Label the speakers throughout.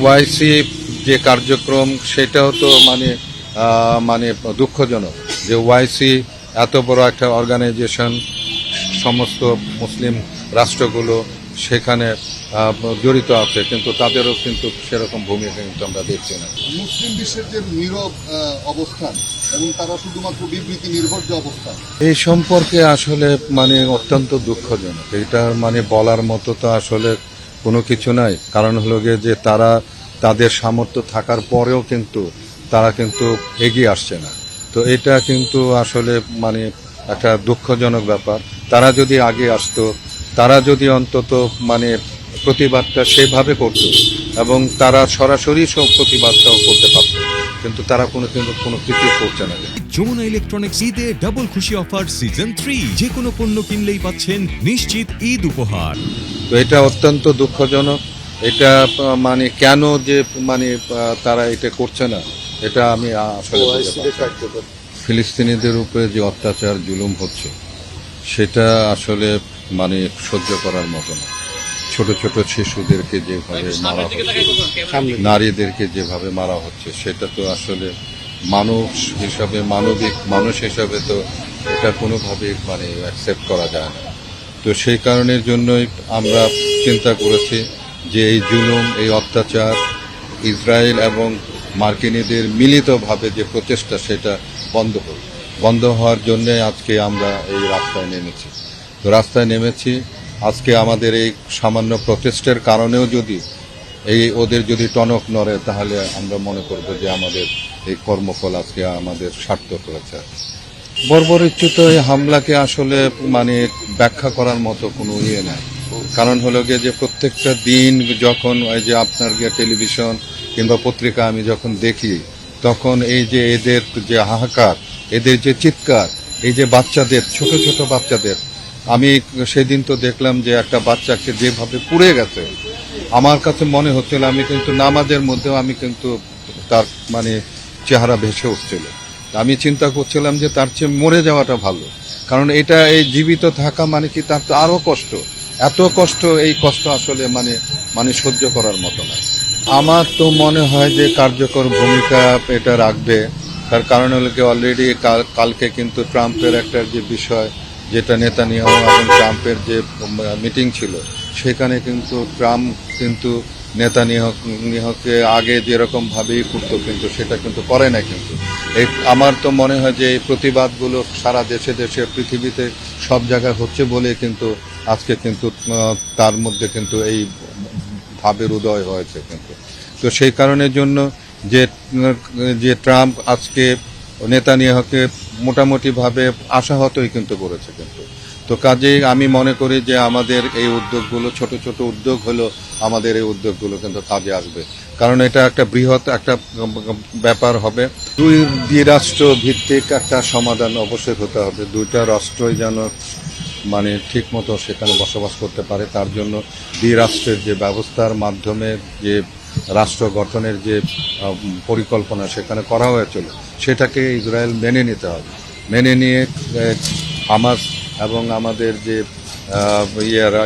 Speaker 1: ওয়াইসি যে কার্যক্রম সেটাও তো মানে মানে দুঃখজনক যে ওয়াইসি এত বড় একটা অর্গানাইজেশন সমস্ত মুসলিম রাষ্ট্রগুলো সেখানে জড়িত আছে কিন্তু তাদেরও কিন্তু সেরকম ভূমিকা কিন্তু আমরা দেখছি না।
Speaker 2: মুসলিম বিশ্বের যে নীরব অবস্থান এবং তারা শুধুমাত্র বিবৃতি নির্ভর যে অবস্থান।
Speaker 1: এই সম্পর্কে আসলে মানে অত্যন্ত দুঃখজনক। এটা মানে বলার মতো তো আসলে কোনো কিছু নাই। কারণ হলো গিয়ে যে তারা তাদের সামর্থ্য থাকার পরেও কিন্তু তারা কিন্তু এগিয়ে আসছে না। তো এটা কিন্তু আসলে মানে একটা দুঃখজনক ব্যাপার। তারা যদি আগে আসতো, তারা যদি অন্তত মানে প্রতিবাদটা সেভাবে করতো এবং তারা সরাসরি সব প্রতিবাদটাও করতে পারতো, কিন্তু তারা কোনো কিন্তু কোনো কিছু করছে না।
Speaker 3: যমুনা ইলেকট্রনিক্স ঈদে ডাবল খুশি অফার সিজন থ্রি যে কোনো পণ্য কিনলেই পাচ্ছেন নিশ্চিত ঈদ উপহার।
Speaker 1: তো এটা অত্যন্ত দুঃখজনক। এটা মানে কেন যে মানে তারা এটা করছে না এটা আমি আসলে। ফিলিস্তিনিদের উপরে যে অত্যাচার জুলুম হচ্ছে সেটা আসলে মানে সহ্য করার মতো না। ছোট ছোট শিশুদেরকে যেভাবে মারা হচ্ছে নারীদেরকে যেভাবে মারা হচ্ছে সেটা তো আসলে মানুষ হিসাবে মানবিক মানুষ হিসাবে তো এটা কোনোভাবে মানে অ্যাকসেপ্ট করা যায় না। তো সেই কারণের জন্যই আমরা চিন্তা করেছি যে এই জুলুম, এই অত্যাচার, ইসরায়েল এবং মার্কিনীদের মিলিতভাবে যে প্রচেষ্টা, সেটা বন্ধ হোক। বন্ধ হওয়ার জন্য আজকে আমরা এই রাস্তায় নেমেছি। তো রাস্তায় নেমেছি। আজকে আমাদের এই সামান্য প্রচেষ্টার কারণেও যদি এই ওদের যদি টনক নড়ে, তাহলে আমরা মনে করব যে আমাদের এই কর্মফল আজকে আমাদের সার্থক হয়েছে। বর্বরিচ্যুত এই হামলাকে আসলে মানে ব্যাখ্যা করার মতো কোনো ইয়ে নাই। কারণ হলো গিয়ে যে প্রত্যেকটা দিন যখন ওই যে আপনার গিয়ে টেলিভিশন কিংবা পত্রিকা আমি যখন দেখি, তখন এই যে এদের যে হাহাকার, এদের যে চিৎকার, এই যে বাচ্চাদের, ছোট ছোট বাচ্চাদের, আমি সেদিন তো দেখলাম যে একটা বাচ্চাকে যেভাবে পুড়ে গেছে, আমার কাছে মনে হচ্ছিল আমি কিন্তু নামাজের মধ্যেও আমি কিন্তু তার মানে চেহারা ভেসে উঠছিল। আমি চিন্তা করছিলাম যে তার চেয়ে মরে যাওয়াটা ভালো। কারণ এটা এই জীবিত থাকা মানে কি তার তো আরও কষ্ট। এত কষ্ট, এই কষ্ট আসলে মানে মানে সহ্য করার মতো না। আমার তো মনে হয় যে কার্যকর ভূমিকা এটা রাখবে। তার কারণ হলো কি অলরেডি কালকে কিন্তু ট্রাম্পের একটা যে বিষয়, যেটা নেতা নেতানিয়াহু এবং ট্রাম্পের যে মিটিং ছিল, সেখানে কিন্তু ট্রাম্প কিন্তু নেতানিয়াহুকে আগে যেরকমভাবেই করতো কিন্তু সেটা কিন্তু করে না কিন্তু। এই আমার তো মনে হয় যে এই প্রতিবাদগুলো সারা দেশে দেশে পৃথিবীতে সব জায়গায় হচ্ছে বলে কিন্তু আজকে কিন্তু তার মধ্যে কিন্তু এই ভাবের উদয় হয়েছে কিন্তু। তো সেই কারণের জন্য যে যে ট্রাম্প আজকে নেতানিয়াহুকে মোটামুটিভাবে আশাহতই কিন্তু করেছে কিন্তু। তো কাজেই আমি মনে করি যে আমাদের এই উদ্যোগগুলো, ছোট ছোট উদ্যোগ হলো আমাদের এই উদ্যোগগুলো কিন্তু কাজে আসবে। কারণ এটা একটা বৃহৎ একটা ব্যাপার হবে। দুই দ্বিরাষ্ট্র ভিত্তিক একটা সমাধান অবশ্যই হতে হবে। দুইটা রাষ্ট্রই যেন মানে ঠিক মতো সেখানে বসবাস করতে পারে, তার জন্য দ্বিরাষ্ট্রের যে ব্যবস্থার মাধ্যমে যে রাষ্ট্র গঠনের যে পরিকল্পনা সেখানে করা হয়েছিল, সেটাকে ইসরায়েল মেনে নিতে হবে মেনে নিয়ে হামাস এবং আমাদের যে ইয়েরা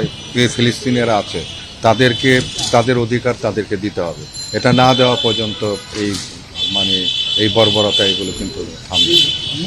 Speaker 1: ফিলিস্তিনিরা আছে, তাদেরকে, তাদের অধিকার তাদেরকে দিতে হবে এটা না দেওয়া পর্যন্ত এই মানে এই বর্বরতা এগুলো কিন্তু থামবে।